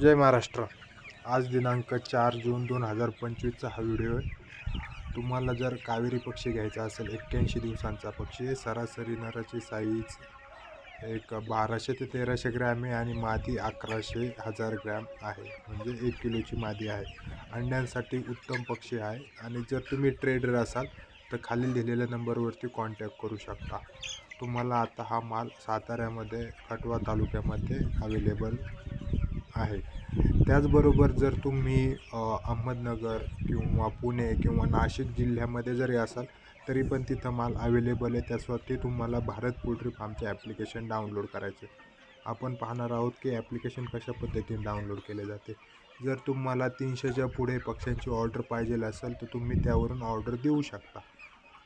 जय महाराष्ट्र. आज दिनांक चार जून दोन हजार पंचवीसचा हा व्हिडिओ आहे. तुम्हाला जर कावेरी पक्षी घ्यायचा असेल एक्क्याऐंशी दिवसांचा पक्षी सरासरी नराची साईज एक बाराशे ते तेराशे ग्रॅम आहे आणि मादी अकराशे हजार ग्रॅम आहे. म्हणजे एक किलोची मादी आहे. अंड्यांसाठी उत्तम पक्षी आहे. आणि जर तुम्ही ट्रेडर असाल तर खालील दिलेल्या नंबरवरती कॉन्टॅक्ट करू शकता. तुम्हाला आता हा माल साताऱ्यामध्ये खटवा तालुक्यामध्ये अवेलेबल आहे. त्याचबरोबर जर तुम्ही अहमदनगर किंवा पुणे किंवा नाशिक जिल्ह्यामध्ये जरी असाल तरी पण तिथं माल अवेलेबल आहे. त्यासाठी तुम्हाला भारत पोल्ट्री फार्मचे ॲप्लिकेशन डाउनलोड करायचे. आपण पाहणार आहोत की ॲप्लिकेशन कशा पद्धतीने डाउनलोड केले जाते. जर तुम्हाला तीनशेच्या पुढे पक्ष्यांची ऑर्डर पाहिजे असेल तर तुम्ही त्यावरून ऑर्डर देऊ शकता.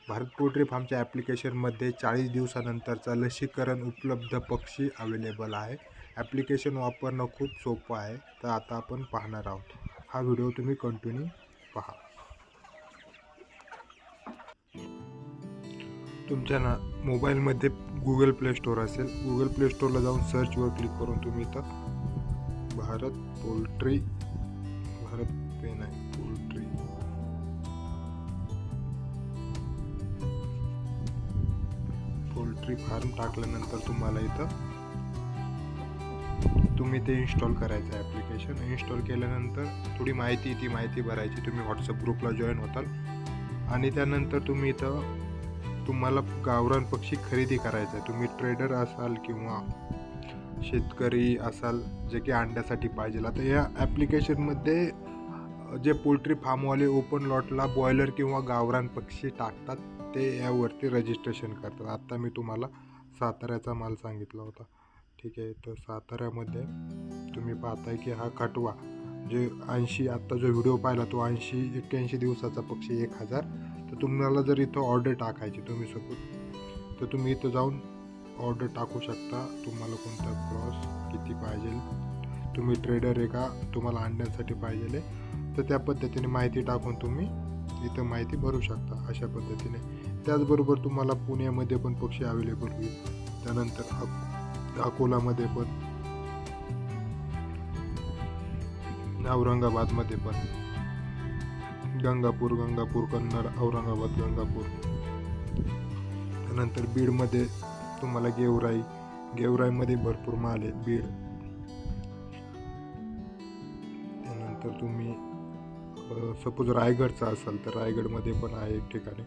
भारत पोल्ट्री फार्मच्या ॲप्लिकेशनमध्ये चाळीस दिवसानंतरचा लसीकरण उपलब्ध पक्षी अवेलेबल आहे. ॲप्लिकेशन वापरणं खूप सोपं आहे. तर आता आपण पाहणार आहोत. हा व्हिडिओ तुम्ही कंटिन्यू पहा. तुमच्या ना मोबाईलमध्ये गुगल प्ले स्टोअर असेल. गुगल प्ले स्टोअरला जाऊन सर्चवर क्लिक करून तुम्ही इथं भारत पोल्ट्री भारत पेन आहे पोल्ट्री पोल्ट्री फार्म टाकल्यानंतर तुम्हाला इथं तुम्ही ते इन्स्टॉल करायचं आहे ॲप्लिकेशन इन्स्टॉल केल्यानंतर थोडी माहिती ती माहिती भरायची. तुम्ही व्हॉट्सअप ग्रुपला जॉईन होताल. आणि त्यानंतर तुम्ही इथं तुम्हाला गावरान पक्षी खरेदी करायचं आहे. तुम्ही ट्रेडर असाल किंवा शेतकरी असाल जे की अंड्यासाठी पाहिजे. आता या ॲप्लिकेशनमध्ये जे पोल्ट्री फार्मवाले ओपन लॉटला बॉयलर किंवा गावरान पक्षी टाकतात ते यावरती रजिस्ट्रेशन करतात. आत्ता मी तुम्हाला साताऱ्याचा माल सांगितला होता. ठीक आहे तर साताऱ्यामध्ये तुम्ही पाहताय की हा खटवा जे ऐंशी आत्ता जो व्हिडिओ पाहिला तो ऐंशी एक्क्याऐंशी दिवसाचा पक्षी एक हजार. तर तुम्हाला जर इथं ऑर्डर टाकायची तुम्ही सपोज तर तुम्ही इथं जाऊन ऑर्डर टाकू शकता. तुम्हाला कोणता क्रॉस किती पाहिजे? तुम्ही ट्रेडर आहे का? तुम्हाला अंड्यांसाठी पाहिजे. आहे तर त्या पद्धतीने माहिती टाकून तुम्ही इथं माहिती भरू शकता अशा पद्धतीने. त्याचबरोबर तुम्हाला पुण्यामध्ये पण पक्षी अवेलेबल होईल. त्यानंतर अकोलामध्ये पण. औरंगाबादमध्ये पण. गंगापूर गंगापूर कन्नड औरंगाबाद गंगापूर. त्यानंतर बीडमध्ये तुम्हाला गेवराई. गेवराईमध्ये भरपूर माल आहे बीड. त्यानंतर तुम्ही सपोज रायगडचा असाल तर रायगडमध्ये पण आहे एक ठिकाणी.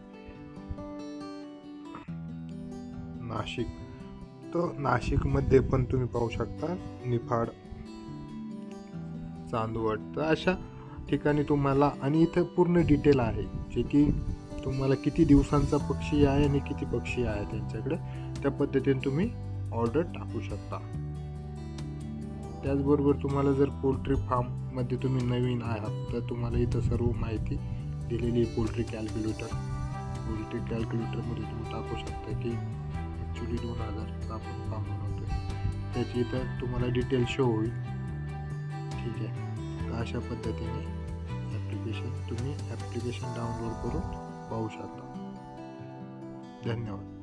नाशिक. तर नाशिकमध्ये पण तुम्ही पाहू शकता. निफाड चांदवड. तर अशा ठिकाणी तुम्हाला आणि इथं पूर्ण डिटेल आहे जे की तुम्हाला किती दिवसांचा पक्षी आहे आणि किती पक्षी आहे त्यांच्याकडे त्या पद्धतीने तुम्ही ऑर्डर टाकू शकता. त्याचबरोबर तुम्हाला जर पोल्ट्री फार्ममध्ये तुम्ही नवीन आहात तर तुम्हाला इथं सर्व माहिती दिलेली आहे पोल्ट्री कॅल्क्युलेटर पोल्ट्री कॅल्क्युलेटरमध्ये तुम्ही टाकू शकता की ॲक्च्युली दोन हजारचा आपण काम बनवतो त्याची इथं तुम्हाला डिटेल शो होईल. ठीक आहे. तर अशा पद्धतीने ॲप्लिकेशन तुम्ही ॲप्लिकेशन डाउनलोड करून पाहू शकता. धन्यवाद.